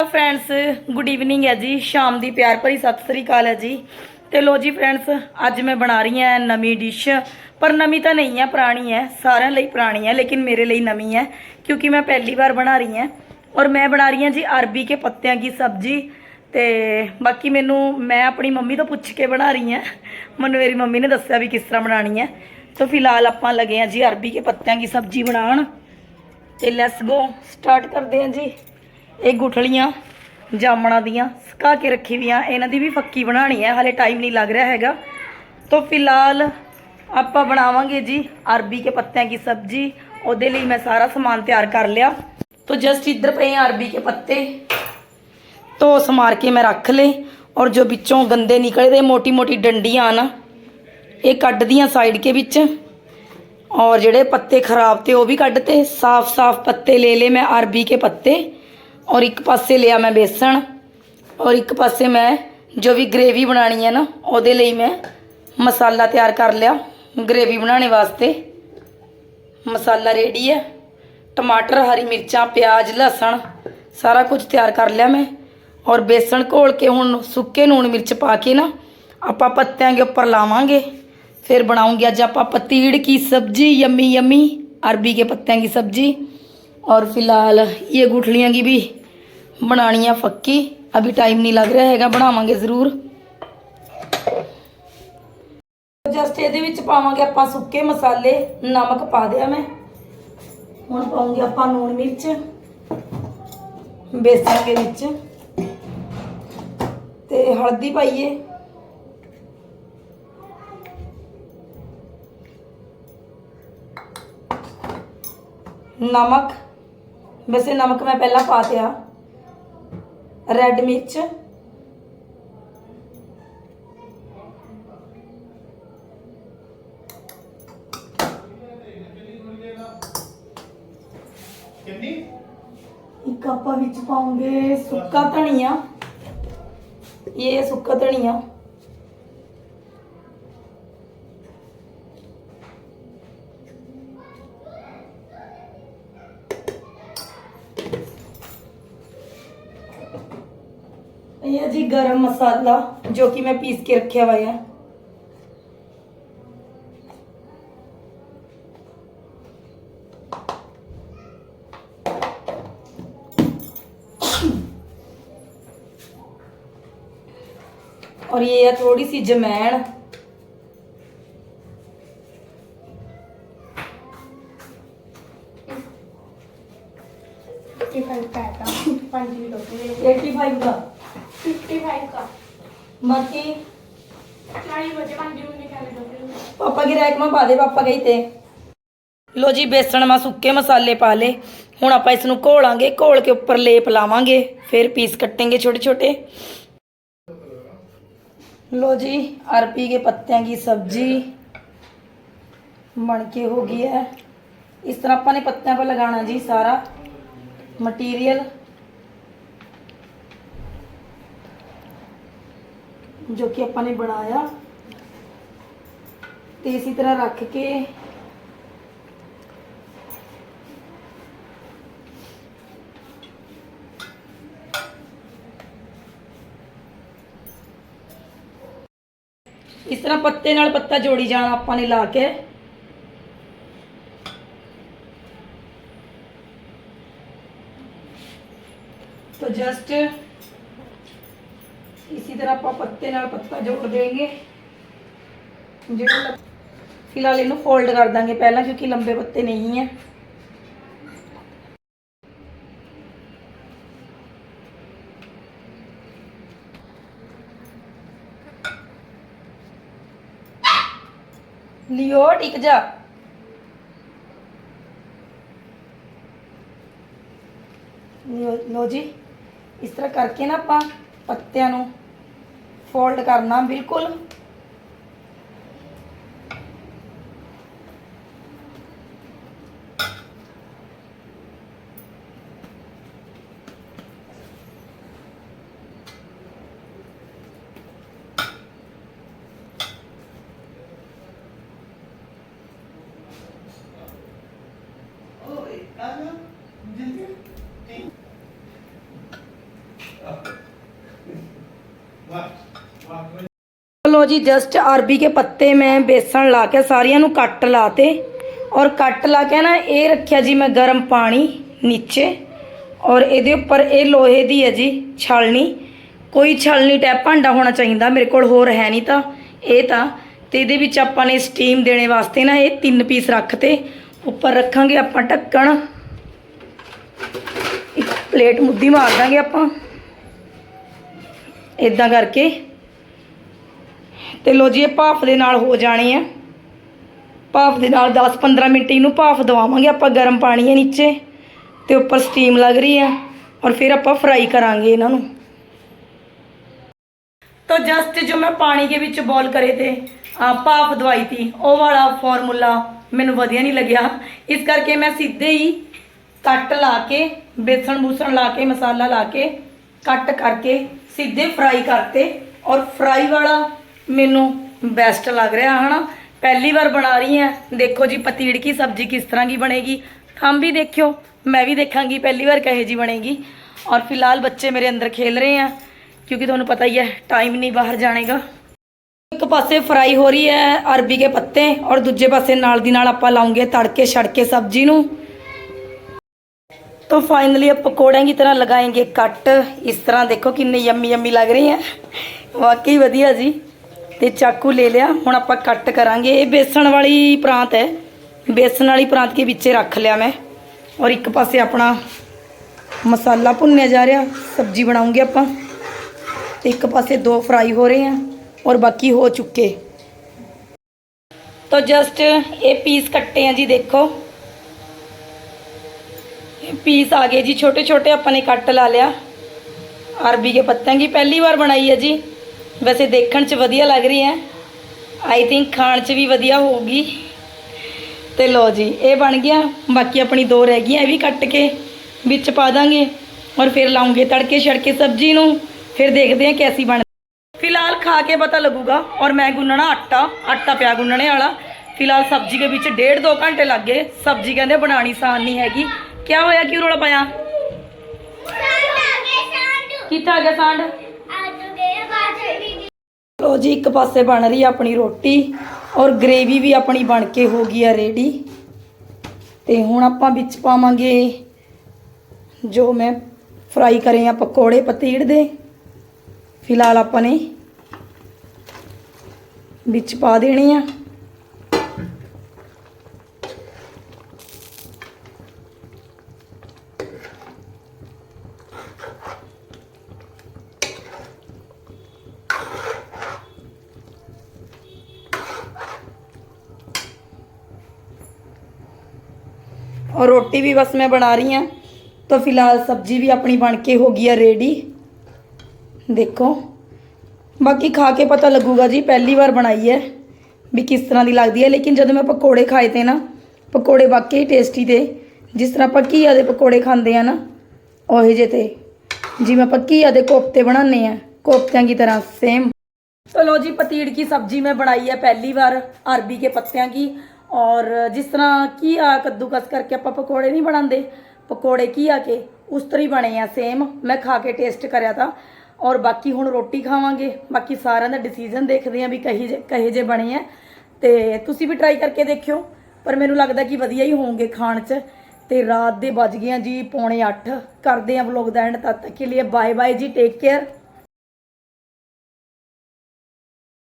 Hello friends good evening ਹੈ ਜੀ। ਸ਼ਾਮ ਦੀ ਪਿਆਰ ਭਰੀ ਸਤਿ ਸ੍ਰੀ ਅਕਾਲ ਹੈ ਜੀ। ਤੇ ਲੋ ਜੀ ਫਰੈਂਡਸ ਅੱਜ ਮੈਂ ਬਣਾ ਰਹੀ ਹਾਂ ਨਵੀਂ ਡਿਸ਼ ਪਰ ਨਵੀਂ ਤਾਂ ਨਹੀਂ ਹੈ, ਪੁਰਾਣੀ ਹੈ। ਸਾਰਿਆਂ ਲਈ ਪੁਰਾਣੀ ਹੈ, ਲੇਕਿਨ ਮੇਰੇ ਲਈ ਨਵੀਂ ਹੈ। ਕਿਉਂਕਿ ਮੈਂ ਪਹਿਲੀ ਵਾਰ ਬਣਾ ਰਹੀ ਹਾਂ। ਔਰ ਮੈਂ ਬਣਾ ਰਹੀ ਹਾਂ ਜੀ ਅਰਬੀ ਕੇ ਪੱਤਿਆਂ ਦੀ ਸਬਜ਼ੀ। ਤੇ ਬਾਕੀ ਮੈਨੂੰ, ਮੈਂ ਆਪਣੀ ਮੰਮੀ ਤੋਂ ਪੁੱਛ ਕੇ ਬਣਾ ਰਹੀ ਹਾਂ। ਮੈਨੂੰ ਮੇਰੀ ਮੰਮੀ ਨੇ ਦੱਸਿਆ ਵੀ ਕਿਸ ਤਰ੍ਹਾਂ ਬਣਾਉਣੀ ਹੈ। ਤਾਂ ਫਿਲਹਾਲ ਆਪਾਂ ਲੱਗੇ ਹਾਂ ਜੀ ਅਰਬੀ ਕੇ ਪੱਤਿਆਂ ਦੀ ਸਬਜ਼ੀ ਬਣਾਉਣ। ਤੇ ਲੈਟਸ ਗੋ ਸਟਾਰਟ ਕਰਦੇ ਹਾਂ ਜੀ। ਇਹ ਗੁਠਲੀਆਂ, ਜਾਮਣਾ ਦੀਆਂ ਸੁਕਾ ਕੇ ਰੱਖੀ ਵੀਆਂ ਇਹਨਾਂ ਦੀ ਵੀ ਫੱਕੀ ਬਣਾਣੀ ਹੈ, ਹਲੇ ਟਾਈਮ ਨਹੀਂ ਲੱਗ ਰਿਹਾ ਹੈਗਾ। ਤਾਂ ਫਿਲਹਾਲ ਆਪਾਂ ਬਣਾਵਾਂਗੇ ਜੀ ਅਰਬੀ ਕੇ ਪੱਤਿਆਂ ਦੀ ਸਬਜ਼ੀ। ਉਹਦੇ ਲਈ ਮੈਂ ਸਾਰਾ ਸਮਾਨ ਤਿਆਰ ਕਰ ਲਿਆ। ਤਾਂ ਜਸਟ ਇੱਧਰ ਪਏ ਅਰਬੀ ਕੇ ਪੱਤੇ। ਧੋਸ ਮਾਰ ਕੇ ਮੈਂ ਰੱਖ ਲੇ ਔਰ ਜੋ ਵਿੱਚੋਂ ਗੰਦੇ ਨਿਕਲੇ ਦੇ ਮੋਟੀ ਮੋਟੀ ਡੰਡੀਆਂ ਨਾ, ਇਹ ਕੱਢਦੀਆਂ ਸਾਈਡ ਕੇ ਵਿੱਚ। ਔਰ ਜਿਹੜੇ ਪੱਤੇ ਖਰਾਬ ਤੇ ਉਹ ਵੀ ਕੱਢਤੇ। ਸਾਫ਼ ਸਾਫ਼ ਪੱਤੇ ਲੈ ਲੇ ਮੈਂ ਅਰਬੀ ਕੇ ਪੱਤੇ। ਔਰ ਇੱਕ ਪਾਸੇ ਲਿਆ ਮੈਂ ਬੇਸਣ ਔਰ ਇੱਕ ਪਾਸੇ ਮੈਂ ਜੋ ਵੀ ਗ੍ਰੇਵੀ ਬਣਾਣੀ ਹੈ ਨਾ ਉਹਦੇ ਲਈ ਮੈਂ ਮਸਾਲਾ ਤਿਆਰ ਕਰ ਲਿਆ ਗ੍ਰੇਵੀ ਬਣਾਉਣੇ ਵਾਸਤੇ ਮਸਾਲਾ ਰੈਡੀ ਹੈ ਟਮਾਟਰ ਹਰੀ ਮਿਰਚਾਂ ਪਿਆਜ਼ ਲਸਣ ਸਾਰਾ ਕੁਝ ਤਿਆਰ ਕਰ ਲਿਆ ਮੈਂ ਔਰ ਬੇਸਣ ਘੋਲ ਕੇ ਹੁਣ ਸੁੱਕੇ ਨੂਣ ਮਿਰਚ ਪਾ ਕੇ ਨਾ ਆਪਾਂ ਪੱਤਿਆਂ ਦੇ ਉੱਪਰ ਲਾਵਾਂਗੇ फिर बनाऊंगी आज आप पतीड़ की सब्जी यम्मी यम्मी अरबी के पत्तियां की सब्जी और फिलहाल ये गुठलियां की भी ਬਣਾਣੀ ਆ ਫੱਕੀ ਅਭੀ ਟਾਈਮ ਨਹੀਂ ਲੱਗ ਰਿਹਾ ਹੈਗਾ, ਬਣਾਵਾਂਗੇ ਜ਼ਰੂਰ। ਜਸਟ ਇਹਦੇ ਵਿੱਚ ਪਾਵਾਂਗੇ ਆਪਾਂ ਸੁੱਕੇ ਮਸਾਲੇ, ਨਮਕ ਪਾ ਦਿਆ ਮੈਂ। ਹੁਣ ਪਾਉਂਗੇ ਆਪਾਂ ਲੂਣ ਮਿਰਚ, ਬੇਸਣ ਦੇ ਵਿੱਚ। ਤੇ ਹਲਦੀ ਪਾਈਏ। ਨਮਕ। ਵੈਸੇ ਨਮਕ ਮੈਂ ਪਹਿਲਾਂ ਪਾ ਤਿਆ ਰੈੱਡ ਮਿਰਚ ਕਿੰਨੀ? ਇੱਕ ਆਪਾਂ ਵਿੱਚ ਪਾਉਂਗੇ ਸੁੱਕਾ ਧਨੀਆ। ਇਹ ਸੁੱਕਾ ਧਨੀਆ। गरम मसाला जो कि मैं पीस के रखे हुआ है। और ये है थोड़ी सी जमैन। एटी फाइव का। 55 का બાકી चालीस बजे पाँच दिन निकाले डॉक्टर ਪਾਪਾ ਕੀ ਰਾਇਕਮਾ ਪਾ ਦੇ, ਪਾਪਾ ਕਹੀ ਤੇ। ਲੋ ਜੀ, ਬੇਸਣ ਮਾ ਸੁੱਕੇ ਮਸਾਲੇ ਪਾ ਲੇ ਹੁਣ ਆਪਾਂ ਇਸ ਨੂੰ ਘੋਲਾਂਗੇ, ਘੋਲ ਕੇ ਉੱਪਰ ਲੇਪ ਲਾਵਾਂਗੇ, ਫਿਰ ਪੀਸ ਕੱਟਾਂਗੇ ਛੋਟੇ ਛੋਟੇ। ਲੋ ਜੀ ਅਰਪੀ ਕੇ ਪੱਤਿਆਂ ਦੀ ਸਬਜ਼ੀ ਬਣ ਕੇ ਹੋ ਗਈ ਹੈ। ਇਸ ਤਰ੍ਹਾਂ ਆਪਾਂ ਨੇ ਪੱਤਿਆਂ 'ਤੇ ਲਗਾਉਣਾ ਜੀ ਸਾਰਾ ਮਟੀਰੀਅਲ ਜੋ ਕਿ ਆਪਾਂ ਨੇ ਬਣਾਇਆ ਤੇ ਇਸੇ ਤਰ੍ਹਾਂ ਰੱਖ ਕੇ ਇਸ ਤਰ੍ਹਾਂ ਪੱਤੇ ਨਾਲ ਪੱਤਾ ਜੋੜੀ ਜਾਣਾ ਆਪਾਂ ਨੇ ਲਾ ਕੇ तो जस्ट इसी तरह ਆਪਾਂ ਪੱਤੇ ਨਾਲ ਪੱਤਾ ਜੋੜ ਦੇਂਗੇ ਜਿਹੜਾ ਲ- ਫਿਲਹਾਲ ਇਹਨੂੰ ਫੋਲਡ ਕਰ ਦਾਂਗੇ ਪਹਿਲਾਂ ਕਿਉਂਕਿ ਲੰਬੇ ਪੱਤੇ ਨਹੀਂ ਹੈ ਲਿਓ ਟਿਕ ਜਾ ਲਿਓ ਲਓ ਜੀ ਇਸ ਤਰ੍ਹਾਂ ਕਰਕੇ ਨਾ ਆਪਾਂ ਪੱਤਿਆਂ ਨੂੰ फोल्ड करना बिल्कुल लो जी जस्ट अरबी के पत्ते मैं बेसन ला के सारियां ਨੂੰ ਕੱਟ ਲਾਤੇ ਔਰ ਕੱਟ ਲਾ ਕੇ ਨਾ ਇਹ ਰੱਖਿਆ ਜੀ ਮੈਂ ਗਰਮ ਪਾਣੀ ਨੀਚੇ ਔਰ ਇਹਦੇ ਉੱਪਰ ਇਹ ਲੋਹੇ ਦੀ ਹੈ ਜੀ ਛਾਲਣੀ ਕੋਈ ਛਾਲਣੀ ਟੈਪ ਭਾਂਡਾ ਹੋਣਾ ਚਾਹੀਦਾ ਮੇਰੇ ਕੋਲ ਹੋਰ ਹੈ ਨਹੀਂ ਤਾਂ ਇਹ ਤਾਂ ਤੇ ਇਹਦੇ ਵਿੱਚ ਆਪਾਂ ਨੇ ਸਟੀਮ ਦੇਣੇ ਵਾਸਤੇ ਨਾ ਇਹ ਤਿੰਨ ਪੀਸ ਰੱਖਤੇ ਉੱਪਰ ਰੱਖਾਂਗੇ ਆਪਾਂ ਢੱਕਣ ਇੱਕ ਪਲੇਟ ਮੁੱਦੀ ਮਾਰ ਦਾਂਗੇ ਆਪਾਂ ਇਦਾਂ ਕਰਕੇ ਤੇ ਲੋ ਜੀ ਇਹ ਭਾਫ ਦੇ ਨਾਲ ਹੋ ਜਾਣੇ ਆ ਭਾਫ ਦੇ ਨਾਲ 10-15 ਮਿੰਟ ਇਹਨੂੰ ਭਾਫ ਦਵਾਵਾਂਗੇ ਆਪਾਂ ਗਰਮ ਪਾਣੀ ਹੈ ਨੀਚੇ ਤੇ ਉੱਪਰ ਸਟੀਮ ਲੱਗ ਰਹੀ ਹੈ ਔਰ ਫਿਰ ਆਪਾਂ ਫਰਾਈ ਕਰਾਂਗੇ ਇਹਨਾਂ ਨੂੰ तो जस्ट जो मैं पानी के ਵਿੱਚ ਬੋਲ ਕਰੇ ਤੇ ਆ ਭਾਫ ਦਵਾਈ ਤੀ ਉਹ ਵਾਲਾ ਫਾਰਮੂਲਾ ਮੈਨੂੰ ਵਧੀਆ ਨਹੀਂ ਲੱਗਿਆ ਇਸ ਕਰਕੇ ਮੈਂ ਸਿੱਧੇ ਹੀ ਕੱਟ ਲਾ ਕੇ ਬੇਸਣ ਬੂਸਣ ਲਾ ਕੇ ਮਸਾਲਾ ਲਾ ਕੇ ਕੱਟ ਕਰਕੇ ਸਿੱਧੇ ਫਰਾਈ ਕਰਤੇ ਔਰ ਫਰਾਈ ਵਾਲਾ ਮੈਨੂੰ ਬੈਸਟ ਲੱਗ ਰਿਹਾ ਹਨਾ ਪਹਿਲੀ ਵਾਰ ਬਣਾ ਰਹੀ ਹਾਂ ਦੇਖੋ ਜੀ ਪਤੀੜ ਕੀ ਸਬਜ਼ੀ ਕਿਸ ਤਰ੍ਹਾਂ की बनेगी हम भी देखियो मैं भी देखांगी पहली बार कहे जी बनेगी और फिलहाल बच्चे मेरे अंदर खेल रहे हैं ਕਿਉਂਕਿ ਤੁਹਾਨੂੰ ਪਤਾ ਹੀ ਹੈ ਟਾਈਮ ਨਹੀਂ ਬਾਹਰ ਜਾਣੇਗਾ ਇੱਕ ਪਾਸੇ ਫਰਾਈ ਹੋ ਰਹੀ ਹੈ ਅਰਬੀ ਕੇ ਪੱਤੇ ਔਰ ਦੂਜੇ ਪਾਸੇ ਨਾਲ ਦੀ ਨਾਲ ਆਪਾਂ ਲਾਉਂਗੇ ਤੜਕੇ ਛੜਕੇ ਸਬਜ਼ੀ ਨੂੰ तो फाइनली अब पकोड़े की तरह लगाएंगे कट इस तरह देखो कितने यम्मी यम्मी लग रही हैं ਵਾਕਈ ਵਧੀਆ ਜੀ ਤੇ ਚਾਕੂ ਲੈ ਲਿਆ ਹੁਣ ਆਪਾਂ ਕੱਟ ਕਰਾਂਗੇ ਇਹ ਬੇਸਣ ਵਾਲੀ ਪ੍ਰਾਂਤ ਹੈ ਬੇਸਣ ਵਾਲੀ ਪ੍ਰਾਂਤ ਕੇ ਵਿੱਚੇ ਰੱਖ ਲਿਆ ਮੈਂ ਔਰ ਇੱਕ ਪਾਸੇ ਆਪਣਾ ਮਸਾਲਾ ਭੁੰਨਿਆ ਜਾ ਰਿਹਾ ਸਬਜ਼ੀ ਬਣਾਉਂਗੇ ਆਪਾਂ ਤੇ ਇੱਕ ਪਾਸੇ ਦੋ ਫਰਾਈ ਹੋ ਰਹੇ ਆ ਔਰ ਬਾਕੀ ਹੋ ਚੁੱਕੇ ਤਾਂ ਜਸਟ ਇਹ ਪੀਸ ਕੱਟੇ ਆ ਜੀ ਦੇਖੋ ਇਹ ਪੀਸ ਆ ਗਏ ਜੀ ਛੋਟੇ ਛੋਟੇ ਆਪਾਂ ਨੇ ਕੱਟ ਲਾ ਲਿਆ ਅਰਬੀ ਕੇ ਪੱਤਿਆਂ ਦੀ ਪਹਿਲੀ ਵਾਰ ਬਣਾਈ ਹੈ ਜੀ ਵੈਸੇ ਦੇਖਣ 'ਚ ਵਧੀਆ ਲੱਗ ਰਹੀ ਹੈ। ਆਈ ਥਿੰਕ ਖਾਣ 'ਚ ਵੀ ਵਧੀਆ ਹੋਊਗੀ। ਤੇ ਲੋ ਜੀ ਇਹ ਬਣ ਗਿਆ। ਬਾਕੀ ਆਪਣੀ ਦੋ ਰਹਿ ਗਈਆਂ ਇਹ ਵੀ ਕੱਟ ਕੇ ਵਿੱਚ ਪਾ ਦਾਂਗੇ। ਔਰ ਫਿਰ ਲਾਉਂਗੇ ਤੜਕੇ ਛੜਕੇ ਸਬਜ਼ੀ ਨੂੰ। ਫਿਰ ਦੇਖਦੇ ਹਾਂ ਕੈਸੀ ਬਣ ਫਿਲਹਾਲ ਖਾ ਕੇ ਪਤਾ ਲੱਗੂਗਾ। ਔਰ ਮੈਂ ਗੁੰਨਣਾ ਆਟਾ ਆਟਾ ਪਿਆ ਗੁੰਨਣੇ ਵਾਲਾ। ਫਿਲਹਾਲ ਸਬਜ਼ੀ ਦੇ ਵਿੱਚ ਡੇਢ ਦੋ ਘੰਟੇ ਲੱਗ ਗਏ। ਸਬਜ਼ੀ ਕਹਿੰਦੇ ਬਣਾਣੀ ਆਸਾਨ ਨਹੀਂ ਹੈਗੀ। ਕੀ ਹੋਇਆ? ਕਿਉਂ ਰੋਲਾ ਪਾਇਆ? ਕਿੱਥੇ ਆ ਗਿਆ ਸਾਂਢ? ਲੋ ਜੀ, ਇੱਕ ਪਾਸੇ ਬਣ ਰਹੀ ਹੈ ਆਪਣੀ ਰੋਟੀ ਔਰ ਗ੍ਰੇਵੀ ਵੀ ਆਪਣੀ ਬਣ ਕੇ ਹੋ ਗਈ ਆ ਰੈਡੀ ਤੇ ਹੁਣ ਆਪਾਂ ਵਿੱਚ ਪਾਵਾਂਗੇ ਜੋ ਮੈਂ ਫਰਾਈ ਕਰੇ ਆ ਪਕੌੜੇ ਪਤੀੜ ਦੇ। ਫਿਲਹਾਲ ਆਪਾਂ ਨੇ ਵਿੱਚ ਪਾ ਦੇਣੇ ਆ। और रोटी भी बस मैं बना रही हूँ तो फिलहाल सब्जी भी अपनी बन के हो गई है रेडी देखो ਬਾਕੀ ਖਾ ਕੇ ਪਤਾ ਲੱਗੂਗਾ ਜੀ ਪਹਿਲੀ ਵਾਰ ਬਣਾਈ ਹੈ ਵੀ ਕਿਸ ਤਰ੍ਹਾਂ ਦੀ ਲੱਗਦੀ ਹੈ ਲੇਕਿਨ ਜਦੋਂ ਮੈਂ ਪਕੌੜੇ ਖਾਏ ਤੇ ਨਾ ਪਕੌੜੇ ਵਾਕਈ ਟੇਸਟੀ ਤੇ ਜਿਸ ਤਰ੍ਹਾਂ ਆਪਾਂ ਘੀਆ ਦੇ ਪਕੌੜੇ ਖਾਂਦੇ ਆ ਨਾ ਉਹੇ ਜੇ ਤੇ ਜਿਵੇਂ ਆਪਾਂ ਘੀਆ ਦੇ ਕੋਫਤੇ ਬਣਾਉਂਦੇ ਆ ਕੋਫਤਿਆਂ ਦੀ ਤਰ੍ਹਾਂ सेम चलो जी पतीड़ की सब्जी मैं बनाई है पहली बार अरबी के पत्तियां की ਔਰ ਜਿਸ ਤਰ੍ਹਾਂ ਕੀ ਆ ਕੱਦੂਕਸ ਕਰਕੇ ਆਪਾਂ ਪਕੌੜੇ ਨਹੀਂ ਬਣਾਉਂਦੇ, ਪਕੌੜੇ ਕੀ ਆ ਕੇ? ਉਸ ਤਰ੍ਹਾਂ ਹੀ ਬਣੇ ਆ ਸੇਮ ਮੈਂ ਖਾ ਕੇ ਟੇਸਟ ਕਰਿਆ ਤਾਂ। ਔਰ ਬਾਕੀ ਹੁਣ ਰੋਟੀ ਖਾਵਾਂਗੇ। ਬਾਕੀ ਸਾਰਿਆਂ ਦਾ ਡਿਸੀਜਨ ਦੇਖਦੇ ਆ ਵੀ ਕਹੀ ਜੇ, ਕਹੇ ਜੇ ਬਣੇ ਆ। ਤੇ ਤੁਸੀਂ ਵੀ ਟਰਾਈ ਕਰਕੇ ਦੇਖਿਓ। ਪਰ ਮੈਨੂੰ ਲੱਗਦਾ ਕਿ ਵਧੀਆ ਹੀ ਹੋਣਗੇ ਖਾਣ 'ਚ। ਤੇ ਰਾਤ ਦੇ ਵੱਜ ਗਏ ਆ ਜੀ ਪੌਣੇ 8 ਕਰਦੇ ਆ ਵਲੌਗ ਦਾ ਐਂਡ ਤਦ ਤੱਕ। ਲਈ ਬਾਏ ਬਾਏ ਜੀ ਟੇਕ ਕੇਅਰ